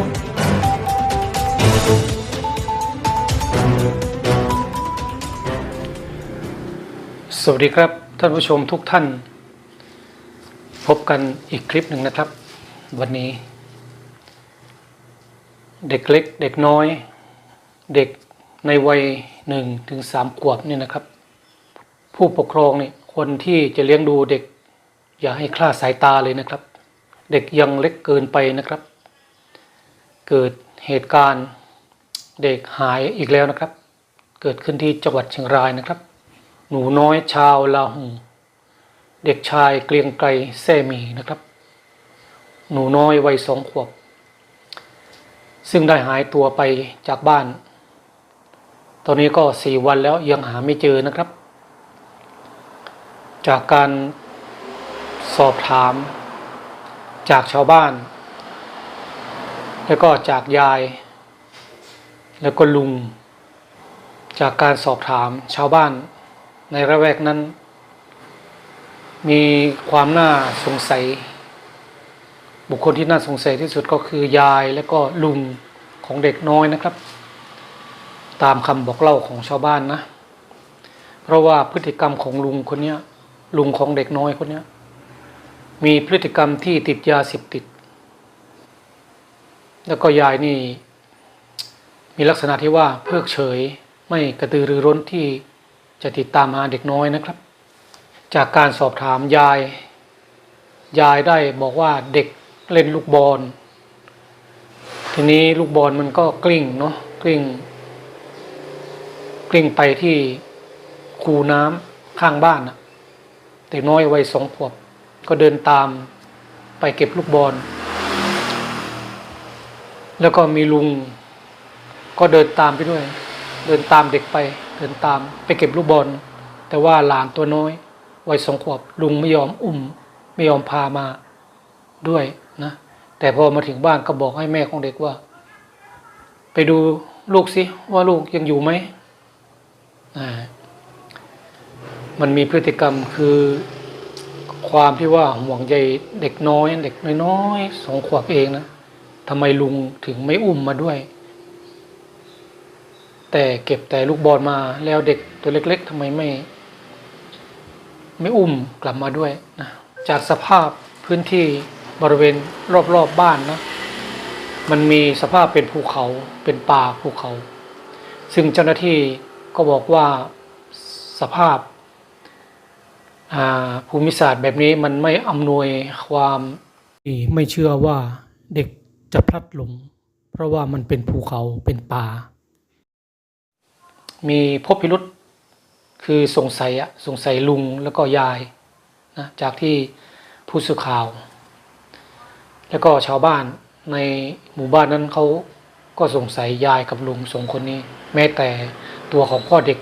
สวัสดีครับท่านผู้ชมทุกท่าน พบกันอีกคลิปหนึ่งนะครับ วันนี้ เด็กเล็กเด็กน้อย เด็กในวัยหนึ่งถึงสามขวบนี่นะครับ ผู้ปกครองเนี่ยคนที่จะเลี้ยงดูเด็ก อย่าให้คลาดสายตาเลยนะครับ เด็กยังเล็กเกินไปนะครับ เกิดเหตุการณ์เด็กหายอีกแล้วนะครับ เกิดขึ้นที่จังหวัดเชียงรายนะครับ หนูน้อยชาวลาหูเด็กชายเกรียงไกรแซ่มีนะครับ หนูน้อยวัยสองขวบ ซึ่งได้หายตัวไปจากบ้าน ตอนนี้ก็สี่วันแล้วยังหาไม่เจอนะครับ จากการสอบถามจากชาวบ้าน แล้วก็จากยาย แล้วก็ลุง จากการสอบถามชาวบ้านในระแวกนั้น มีความน่าสงสัย บุคคลที่น่าสงสัยที่สุดก็คือยายและก็ลุงของเด็กน้อยนะครับ ตามคำบอกเล่าของชาวบ้านนะ เพราะว่าพฤติกรรมของลุงคนนี้ลุงของเด็กน้อยคนนี้มีพฤติกรรมที่ติดยาเสพติด แล้วก็ยายนี่ มีลักษณะที่ว่าเพิกเฉย ไม่กระตือรือร้นที่จะติดตามหาเด็กน้อยนะครับ จากการสอบถามยาย ยายได้บอกว่าเด็กเล่นลูกบอลทีนี้ลูกบอลมันก็กลิ้งเนาะกลิ้ง กลิ้งไปที่คูน้ำข้างบ้านนะเด็กน้อยวัยสองขวบ ก็เดินตามไปเก็บลูกบอล แล้วก็มีลุง ก็เดินตามไปด้วย เดินตามเด็กไป เดินตามไปเก็บลูกบอล แต่ว่าหลานตัวน้อยวัยสองขวบลุงไม่ยอมอุ้ม ไม่ยอมพามาด้วยนะแต่พอมาถึงบ้านก็บอกให้แม่ของเด็กว่า ไปดูลูกสิว่าลูกยังอยู่ไหมอ่ามันมีพฤติกรรมคือความที่ว่าห่วงใยเด็กน้อย เด็กน้อยๆสองขวบเองนะ ทำไมลุงถึงไม่อุ้มมาด้วย แต่เก็บแต่ลูกบอลมาแล้วเด็กตัวเล็ก ๆทำไมไม่ ไม่อุ้มกลับมาด้วยนะจากสภาพพื้นที่บริเวณรอบๆบบ้านนะ มันมีสภาพเป็นภูเขาเป็นป่าภูเขา ซึ่งเจ้าหน้าที่ก็บอกว่าสภาพาภูมิศาสตร์แบบนี้มันไม่อำนวยความไม่เชื่อว่าเด็ก จะพลัดหลง เพราะว่ามันเป็นภูเขาเป็นป่า มีพบพิรุษคือสงสัยอะสงสัยลุงแล้วก็ยายนะจากที่ผู้สื่อข่าว แล้วก็ชาวบ้านในหมู่บ้านนั้นเขาก็สงสัยยายกับลุงสองคนนี้ แม้แต่ตัวของพ่อเด็ก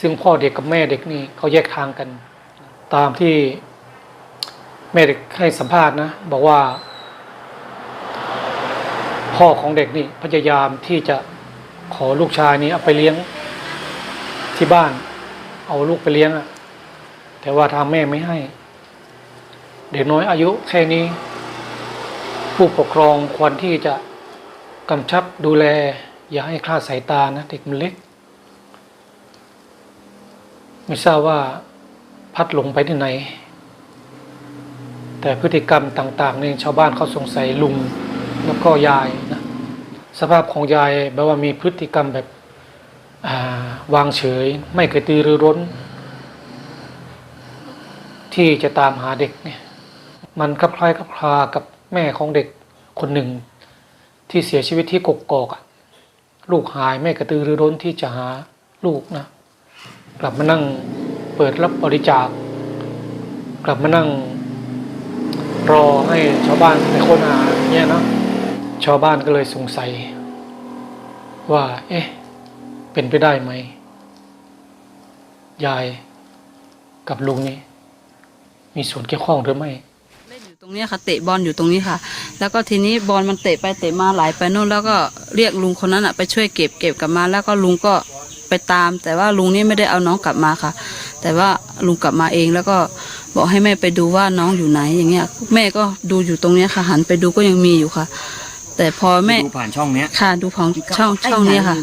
ซึ่งพ่อเด็กกับแม่เด็กนี่เขาแยกทางกัน ตามที่แม่เด็กให้สัมภาษณ์นะ บอกว่า พ่อของเด็กนี่พยายามที่จะขอลูกชายนี้เอาไปเลี้ยงที่บ้าน เอาลูกไปเลี้ยงอะแต่ว่าทางแม่ไม่ให้ เด็กน้อยอายุแค่นี้ ผู้ปกครองควรที่จะกำชับดูแล อย่าให้คลาดสายตานะเด็กมันเล็ก ไม่ทราบว่าพัดหลงไปที่ไหน แต่พฤติกรรมต่างๆนี่ชาวบ้านเขาสงสัยลุงแล้วก็ยาย สภาพของยายแบบว่ามีพฤติกรรมแบบาวางเฉย ไม่กระตือรือร้น ที่จะตามหาเด็กเนี่ยมันคลับคล้ายคลับคลากับแม่ของเด็กคนหนึ่ง ที่เสียชีวิตที่กกกอะลูกหายแม่กระตือรือร้นที่จะหาลูกนะ กลับมานั่งเปิดรับบริจาค กลับมานั่งรอให้ชาวบ้านไปค้นหาเนี่ยนะ ชาวบ้านก็เลยสงสัย ว่า เอ๊ะ เป็นไปได้ไหม ยายกับลุงนี่มีส่วนเกี่ยวข้องหรือไม่เล่นอยู่ตรงนี้ค่ะเตะบอลอยู่ตรงนี้ค่ะ แล้วก็ทีนี้บอลมันเตะไปเตะมาไหลไปนู่นแล้วก็เรียกลุงคนนั้นอะไปช่วยเก็บเก็บกลับมา แล้วก็ลุงก็ไปตาม แต่ว่าลุงนี่ไม่ได้เอาน้องกลับมาค่ะ แต่ว่าลุงกลับมาเองแล้วก็บอกให้แม่ไปดูว่าน้องอยู่ไหนอย่างเงี้ย แม่ก็ดูอยู่ตรงนี้ค่ะหันไปดูก็ยังมีอยู่ค่ะ แแต่พอแม่ดูผ่านช่องเนี้ยค่ะดูของช่องช่องนี้ค่ะ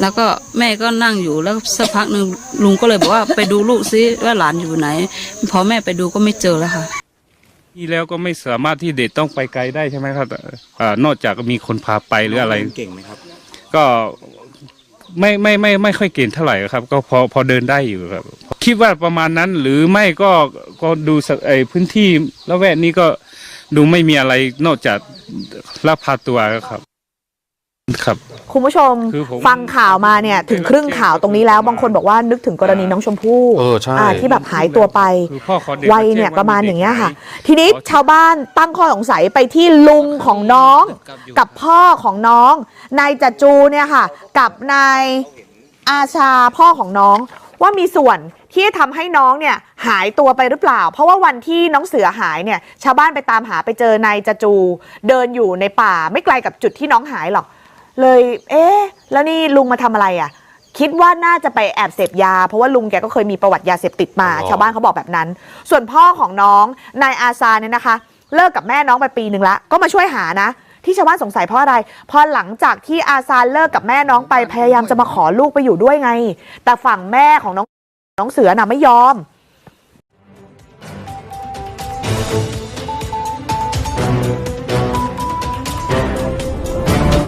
แล้วก็แม่ก็นั่งอยู่แล้วสักพักหนึ่งลุงก็เลยบอกว่าไปดูลูกซิว่าหลานอยู่ไหน พอแม่ไปดูก็ไม่เจอแล้วค่ะที่แล้วก็ไม่สามารถที่เด็กต้องไปไกลได้ใช่ไหมครับเอ่อนอกจากมีคนพาไปหรืออะไรเก่งไหมครับ ก็ไม่ไม่ไม่ไม่ค่อยเก่งเท่าไหร่ครับ ก็พอพอเดินได้อยู่ครับ คิดว่าประมาณนั้นหรือไม่ก็ก็ดูสไอพื้นที่ละแวกนี้ก็ ดูไม่มีอะไรนอกจากลักพาตัวครับ ครับ คุณผู้ชมคือผมฟังข่าวมาเนี่ย ถึงครึ่งข่าวตรงนี้แล้วบางคนบอกว่านึกถึงกรณีน้องชมพู่เออใช่าที่แบบหายตัวไปคือพ่อขอเด็กวัยเนี่ยประมาณอย่างเงี้ยค่ะด็กหทีนี้ชาวบ้านตั้งข้อสงสัยไปที่ลุงของน้อง กับพ่อของน้องนายจัจูเนี่ยค่ะ กับนายอาชาพ่อของน้องว่ามีส่วน ที่ทำให้น้องเนี่ยหายตัวไปหรือเปล่า เพราะว่าวันที่น้องเสือหายเนี่ยชาวบ้านไปตามหาไปเจอนายจัจู เดินอยู่ในป่าไม่ไกลกับจุดที่น้องหายหรอก เลย เอ๊ะแล้วนี่ลุงมาทำอะไรอะ คิดว่าน่าจะไปแอบเสพยา เพราะว่าลุงแกก็เคยมีประวัติยาเสพติดมาอ๋อชาวบ้านเขาบอกแบบนั้น ส่วนพ่อของน้องนายอาซาเนี่ยนะคะ เลิกกับแม่น้องไปปีหนึ่งละก็มาช่วยหานะที่ชาวบ้านสงสัยเพราะอะไร พอหลังจากที่อาซาเลิกกับแม่น้องไปพยายามจะมาขอลูกไปอยู่ด้วยไง แต่ฝั่งแม่ของน้อง น้องเสือน่ะไม่ยอม